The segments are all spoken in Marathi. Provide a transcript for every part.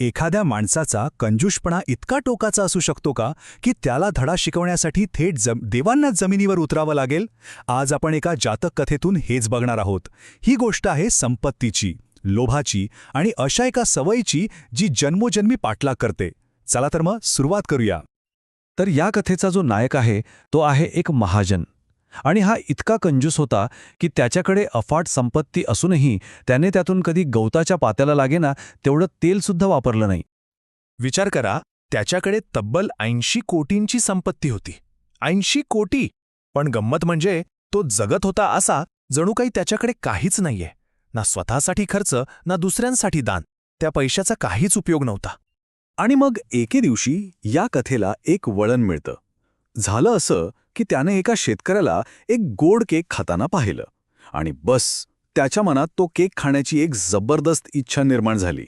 एखाद्या माणसाचा कंजूषपणा इतका टोकाचा असू शकतो का की त्याला धडा शिकवण्यासाठी थेट जम देवांनाच जमिनीवर उतरावं लागेल? आज आपण एका जातक कथेतून हेच बघणार आहोत. ही गोष्ट आहे संपत्तीची लोभाची आणि अशा एका सवयीची जी जन्मोजन्मी पाठलाग करते. चला तर मग सुरुवात करूया. तर या कथेचा जो नायक आहे तो आहे एक महाजन. आणि हा इतका कंजूस होता की त्याच्याकडे अफाट संपत्ती असूनही त्याने त्यातून कधी गवताच्या पात्याला लागेना तेवढं तेलसुद्धा वापरलं नाही. विचार करा त्याच्याकडे तब्बल ऐंशी कोटींची संपत्ती होती. ऐंशी कोटी! पण गंमत म्हणजे तो जगत होता असा जणू काही त्याच्याकडे काहीच नाहीये. ना स्वतःसाठी खर्च ना दुसऱ्यांसाठी दान. त्या पैशाचा काहीच उपयोग नव्हता. आणि मग एके दिवशी या कथेला एक वळण मिळतं. झालं असं की त्याने एका शेतकऱ्याला एक गोड केक खाताना पाहिलं. आणि बस त्याच्या मनात तो केक खाण्याची एक जबरदस्त इच्छा निर्माण झाली.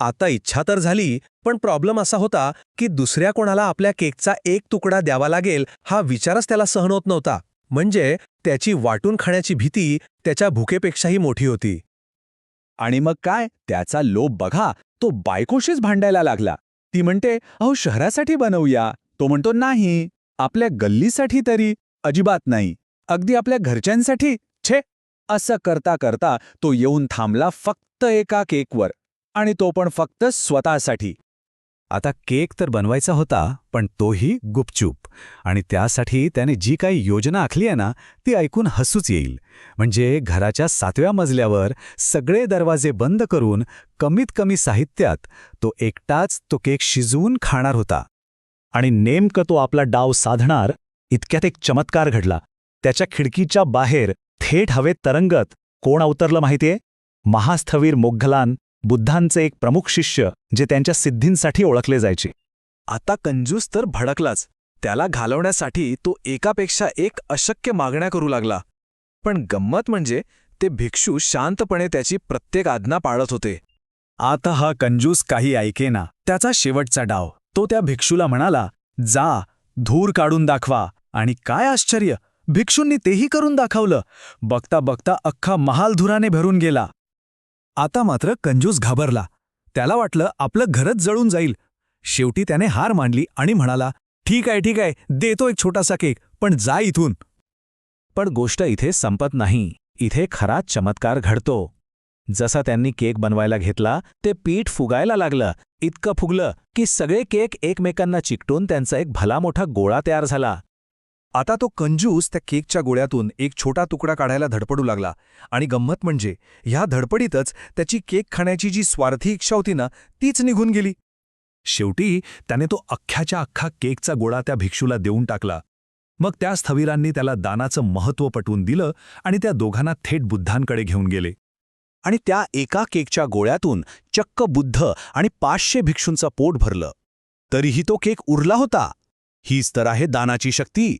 आता इच्छा तर झाली पण प्रॉब्लेम असा होता की दुसऱ्या कोणाला आपल्या केकचा एक तुकडा द्यावा लागेल हा विचारच त्याला सहन होत नव्हता. म्हणजे त्याची वाटून खाण्याची भीती त्याच्या भुकेपेक्षाही मोठी होती. आणि मग काय? त्याचा लोभ बघा तो बायकोशीच भांडायला लागला. ती म्हणते अहो शहरासाठी बनवूया. तो म्हणतो नाही. आपल्या गल्लीसाठी तरी अजिबात नाही. अगदी आपल्या घरच्यांसाठी? छे! असं करता करता तो येऊन थांबला फक्त एका केकवर आणि तो पण फक्त स्वतःसाठी. आता केक तर बनवायचा होता पण तोही गुपचूप आणि त्यासाठी त्याने जी काही योजना आखली आहे ना ती ऐकून हसूच येईल. म्हणजे घराच्या सातव्या मजल्यावर सगळे दरवाजे बंद करून कमीत कमी साहित्यात तो एकटाच तो केक शिजवून खाणार होता. आणि नेमकं तो आपला डाव साधणार इतक्यात एक चमत्कार घडला. त्याच्या खिडकीच्या बाहेर थेट हवेत तरंगत कोण अवतरलं माहितीये? महास्थवीर मोघलान बुद्धांचे एक प्रमुख शिष्य जे त्यांच्या सिद्धींसाठी ओळखले जायचे. आता कंजूस तर भडकलाच. त्याला घालवण्यासाठी तो एकापेक्षा एक अशक्य मागण्या करू लागला. पण गंमत म्हणजे ते भिक्षू शांतपणे त्याची प्रत्येक आज्ञा पाळत होते. आता हा कंजूस काही ऐकेना. त्याचा शेवटचा डाव. तो त्या भिक्षूला म्हणाला जा धूर काढून दाखवा. आणि काय आश्चर्य भिक्षूंनी तेही करून दाखवलं. बघता बघता अख्खा महाल धुराने भरून गेला. आता मात्र कंजूस घाबरला. त्याला वाटलं आपलं घरच जळून जाईल. शेवटी त्याने हार मांडली आणि म्हणाला ठीक आहे ठीक आहे देतो एक छोटासा केक पण जा इथून. पण गोष्ट इथे संपत नाही. इथे खरा चमत्कार घडतो. जसा त्यांनी केक बनवायला घेतला ते पीठ फुगायला लागलं. इतकं फुगलं की सगळे केक एकमेकांना चिकटून त्यांचा एक भला मोठा गोळा तयार झाला. आता तो कंजूस त्या केकच्या गोळ्यातून एक छोटा तुकडा काढायला धडपडू लागला. आणि गंमत म्हणजे ह्या धडपडीतच त्याची केक खाण्याची जी स्वार्थी इच्छा होती ना तीच निघून गेली. शेवटी त्याने तो अख्ख्याच्या अख्खा केकचा गोळा त्या भिक्षूला देऊन टाकला. मग त्या स्थविरांनी त्याला दानाचं महत्त्व पटवून दिलं आणि त्या दोघांना थेट बुद्धांकडे घेऊन गेले. आणि त्या एका केकच्या गोळ्यातून चक्क बुद्ध आणि पाचशे भिक्षूंचं पोट भरलं. तरीही तो केक उरला होता. हीच तर आहे दानाची शक्ती.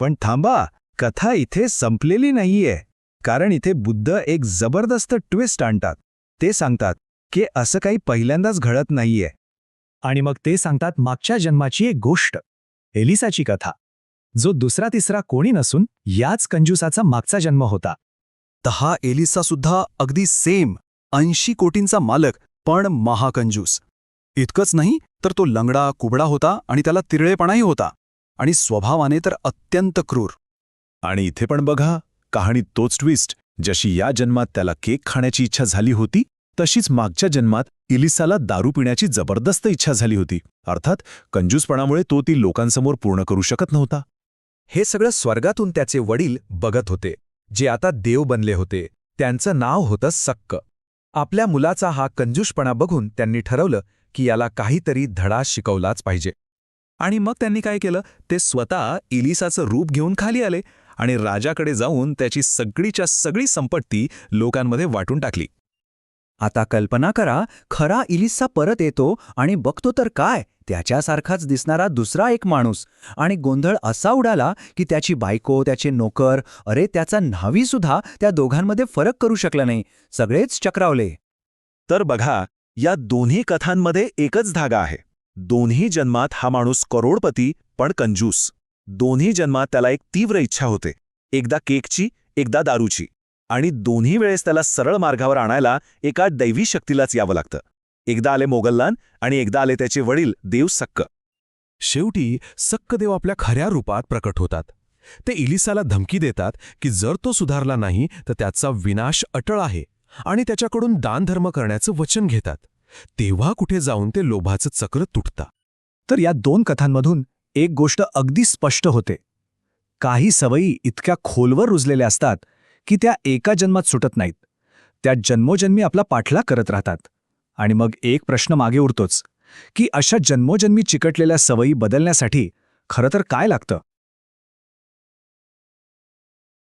पण थांबा कथा इथे संपलेली नाहीये. कारण इथे बुद्ध एक जबरदस्त ट्विस्ट आणतात. ते सांगतात की असं काही पहिल्यांदाच घडत नाहीये. आणि मग ते सांगतात मागच्या जन्माची एक गोष्ट. एलिसाची कथा. जो दुसरा तिसरा कोणी नसून याच कंजूसाचा मागचा जन्म होता. तर हा एलिसा सुद्धा अगदी सेम ऐंशी कोटींचा मालक पण महाकंजूस. इतकंच नाही तर तो लंगडा कुबडा होता आणि त्याला तिरळेपणाही होता. आणि स्वभावाने तर अत्यंत क्रूर. आणि इथे पण बघा कहाणी तोच ट्विस्ट जशी या जन्मात त्याला केक खाण्याची इच्छा झाली होती तशीच मागच्या जन्मात इलिसाला दारू पिण्याची जबरदस्त इच्छा झाली होती. अर्थात कंजूसपणामुळे तो ती लोकांसमोर पूर्ण करू शकत नव्हता. हे सगळं स्वर्गातून त्याचे वडील बघत होते. जे आता देव बनले होते त्यांचं नाव होतं सक्क. आपल्या मुलाचा हा कंजूषपणा बघून त्यांनी ठरवलं की याला काहीतरी धडा शिकवलाच पाहिजे. आणि मग त्यांनी काय केलं ते स्वतः इलिसाचं रूप घेऊन खाली आले आणि राजाकडे जाऊन त्याची सगळीच्या सगळी संपत्ती लोकांमध्ये वाटून टाकली. आता कल्पना करा खरा इलिस्सा परत येतो आणि बघतो तर काय? त्याच्यासारखाच दिसणारा दुसरा एक माणूस. आणि गोंधळ असा उडाला की त्याची बायको त्याचे नोकर अरे त्याचा न्हावीसुद्धा त्या दोघांमध्ये फरक करू शकला नाही. सगळेच चक्रावले. तर बघा या दोन्ही कथांमध्ये एकच धागा आहे. दोन्ही जन्मात हा माणूस करोडपती पण कंजूस. दोन्ही जन्मात त्याला एक तीव्र इच्छा होते. एकदा केकची एकदा दारूची. आणि दोन्ही वेळेस त्याला सरळ मार्गावर आणायला एका दैवी शक्तीलाच यावं लागतं. एकदा आले मोगल्लान आणि एकदा आले त्याचे वडील देव सक्क. शेवटी सक्क देव आपल्या खऱ्या रूपात प्रकट होतात. ते इलिसाला धमकी देतात की जर तो सुधारला नाही तर त्याचा विनाश अटळ आहे आणि त्याच्याकडून दानधर्म करण्याचं वचन घेतात. तेव्हा कुठे जाऊन ते लोभाचं चक्र तुटतं. तर या दोन कथांमधून एक गोष्ट अगदी स्पष्ट होते. काही सवयी इतक्या खोलवर रुजलेल्या असतात की त्या एका जन्मात सुटत नाहीत. त्या जन्मोजन्मी आपला पाठलाग करत राहतात. आणि मग एक प्रश्न मागे उरतोच की अशा जन्मोजन्मी चिकटलेल्या सवयी बदलण्यासाठी खरं तर काय लागतं?